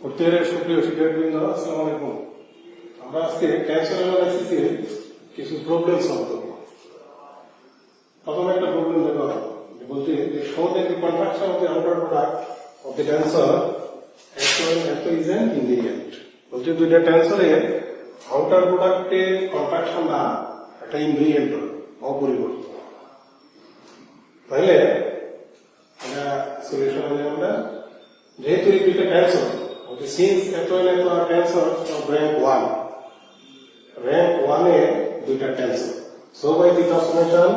প্রত্যেকের সুপ্রিয় শিক্ষার্থীবৃন্দ, আসসালামু আলাইকুম। আমরা আজকে ক্যান্সার অ্যানালাইসিসে কিছু প্রবলেম সলভ করব। প্রথম একটা প্রবলেম দেখো। বলতে যে the contraction of the outer product of the tensor actual eto is an দুইটা টেন্সরের আউটার প্রোডাক্টের কন্ট্রাকশনটা একটা ইনভেরিয়েন্ট অপরিবর্তিত তাহলে আমরা সলিউশন হলে আমরা। যেহেতু এই দুইটা ট্যান্সর বলছে সিন্স এত এত tensor of rank one rank ওয়ানে দুইটা tensor so by the transformation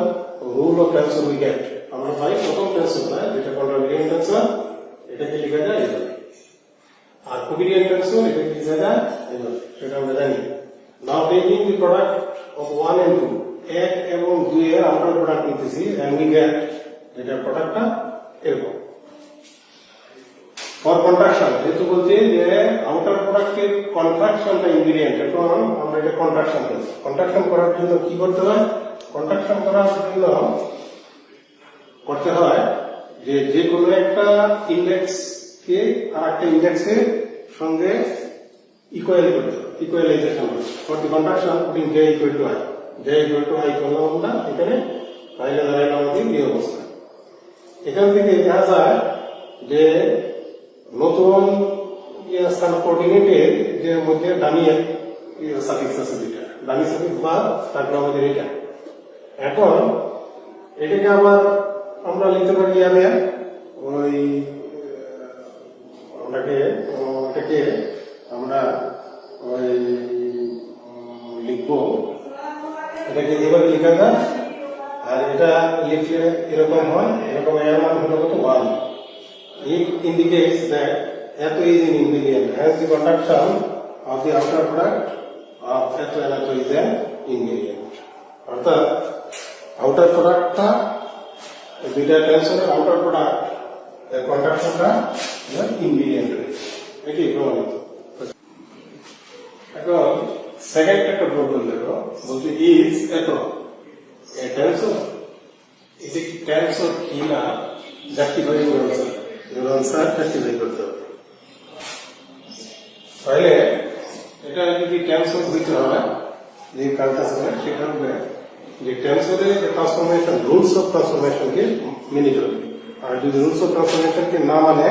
rule of tensor we get আমরা পাই প্রথম ট্যান্সর হয় যেটা কন্ট্রামিডিয়ান ট্যান্সর এটাকে লিখা যায়? এভাবে। আর কোভিডিয়ান ট্যান্সর এটাকে লিখা যায়? এভাবে, সেটা আমরা জানি। Now taking the product of one and two এক এবং দুই এর আউটার প্রোডাক্ট নিতেছি এন্ড উই গেট যেটা প্রোডাক্টটা এরকম। ফর কন্ট্রাকশন যেহেতু বলছি যে আউটার প্রোডাক্টের কন্ট্রাকশনটা ইনগ্রিডিয়েন্ট এখন আমরা এটা কন্ট্রাকশন করি কন্ট্রাকশন করার জন্য কি করতে হয়? কন্ট্রাকশন করার জন্য করতে হয় যে যে কোনো একটা ইন্ডেক্স কে আর একটা ইন্ডেক্সের সঙ্গে ইকুয়াল করতে হবে equalization the contraction putting J equal to I J equal to I করলাম আমরা, এখানে তাহলে দাঁড়াইলো আমাদের এই অবস্থা এখান থেকে দেখা যায় যে নতুন যে স্থান কোঅর্ডিনেটের যে মধ্যে ডামি সাফিক্স আছে দুইটা। ডামি সাফিক্স বা তারপর আমাদের এটা এখন এটাকে আবার আমরা লিখতে পারি ইয়ারে ওই ওটাকে ওটাকে আমরা ওই লিখব। এটাকে এভাবে লেখা যায়। আর এটা লিখলে এরকম হয়, এরকম এর মান হলো কত? One. It indicates that Ato is an invariant, hence the conduction of the outer product of Ato and Ato is an invariant. অর্থাৎ আউটার প্রোডাক্টটা দুইটা টেনশনের আউটার প্রোডাক্টের কন্ডাকশনটা ইনভিরিয়েন্ট রয়েছে এটি প্রমাণিত এখন সেকেন্ড একটা প্রবলেম দেখো বলছে ইজ এত। এ টেনশন এটি টেনশন কি না? জাস্টিফাই করে স্যার আনসার জাস্টিফাই করতে হবে তাহলে এটা যদি টেনশন হইতে হয় যে কাজটা হবে সেটা হবে যে টেনশনের যে ট্রান্সফরমেশন রুলস অফ ট্রান্সফরমেশনকে মেনে চলবে আর যদি রুলস অফ ট্রান্সফরমেশনকে না মানে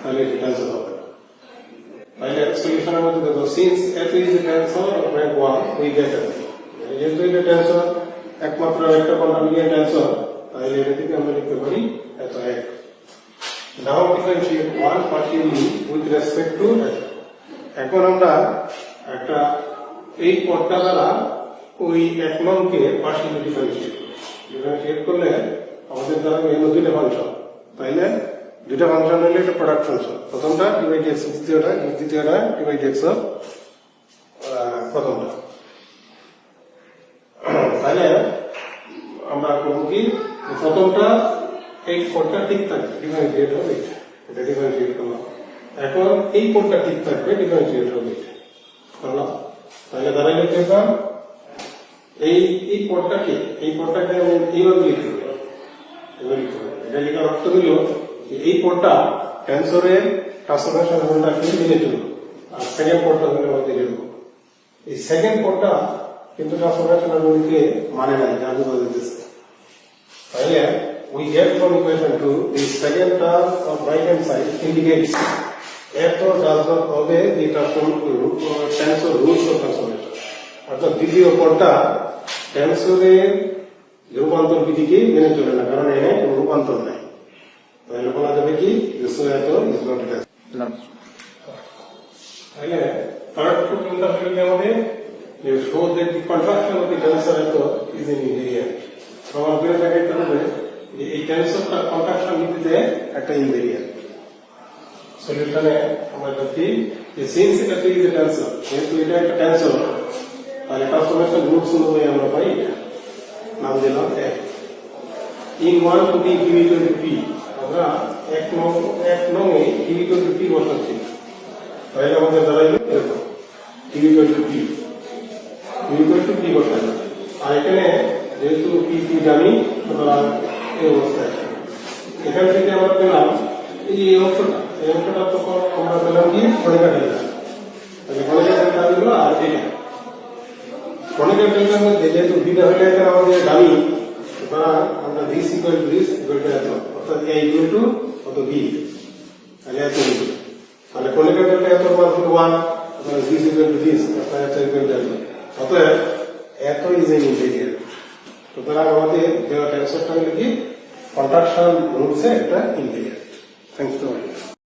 তাহলে এটা টেনশন হবে। না। তাহলে সলিউশনের মধ্যে দেখো সিন্স এত is a tensor of rank one we get এট যেহেতু এটা টেনশন একমাত্র একটা কন্টামিনিয়ান টেনশন তাহলে এটা থেকে আমরা লিখতে পারি এত এক now differentiate with respect to এখন আমরা একটা এই পদটা দ্বারা ওই এক নংকে পার্টিকুলার ডিফারেন্সিয়েট ডিফারেন্সিয়েট করলে আমাদের দ্বারা এগুলো দুইটা ফাংশন তাইলে দুইটা ফাংশন হলে এটা প্রোডাক্ট ফাংশন প্রথমটা ডিভাইড এক্স দ্বিতীয়টা দ্বিতীয়টা ডিভাইড এক্স প্রথমটা। তাহলে আমরা করব কি প্রথমটা এই কোডটা ঠিক থাকবে। ডিফারেন্সিয়েট হবে। এটা করলাম। এখন এই কোডটা ঠিক থাকবে ডিফারেন্সিয়েট হবে করলাম। তাহলে দাঁড়াইলে দেখলাম এই এই পদটাকে এই পদটাকে এইভাবে লিখতে হবে এভাবে লিখতে যে এই পদটা ক্যান্সারের ট্রান্সফরমেশন রুলটা কিন্তু মেনে আর সেকেন্ড পদটা হলো আমাদের সেকেন্ড পদটা কিন্তু ট্রান্সফরমেশন রুলকে মানে নাই যা বোঝা যেতেছে তাহলে we get from equation 2 the second term of right hand side indicates F does not obey the tensor rules of transformation. অর্থাৎ দ্বিতীয় পদটা টেন্সরের রূপান্তর বিধিকে মেনে চলে না কারণ এখানে কোনো রূপান্তর নাই। তাহলে বলা যাবে কি? তাহলে থার্ড প্রবলেমটা হলো কি আমাদের? যে show that the contraction of the tensor it is in invariant প্রমাণ করে দেখাইতে হবে। যে এই টেন্সরটা কন্ট্রাকশন নীতিতে একটা ইনভেরিয়েন্ট সলিউশনে আমরা দেখি যে সিন্স এটা তো ইজ এ যেহেতু এটা একটা টেন্সর তাহলে ট্রান্সফরমেশন রুটস অনুযায়ী আমরা পাই নাম দিলাম এক। In one two B Q equal to P আমরা এক নং এক নং এ কিউ ইকুয়াল টু পি বসাচ্ছি। তাহলে আমাদের দাঁড়াইলো এরকম। Equal to P Q equal to P বসাইলো আর এখানে যেহেতু পি পি জানি সুতরাং এই অবস্থায়। এখান থেকে আমরা পেলাম এই যে অংশটা। এই অংশটা তখন আমরা পেলাম কি? কণিকা ডেল্টা কণিকা ডেল্টা আর কণিকা ডেল্টার মধ্যে যেহেতু বিটা হলে এটা আমাদের দামি সুতরাং আমরা দিস ইকুয়াল এত। অর্থাৎ এ টু কত বি তাহলে এত বি তাহলে ডেল্টা এত হলো ওয়ান দিস ইকুয়াল টু অর্থাৎ এত ইকুয়াল টু এত। ইজ এন ইন্টিগ্রাল সুতরাং আমাদের দেওয়া ট্রান্সফারটা হলো কি কন্ট্রাকশন রুলসে একটা ইন্টিগ্রাল থ্যাংকস টু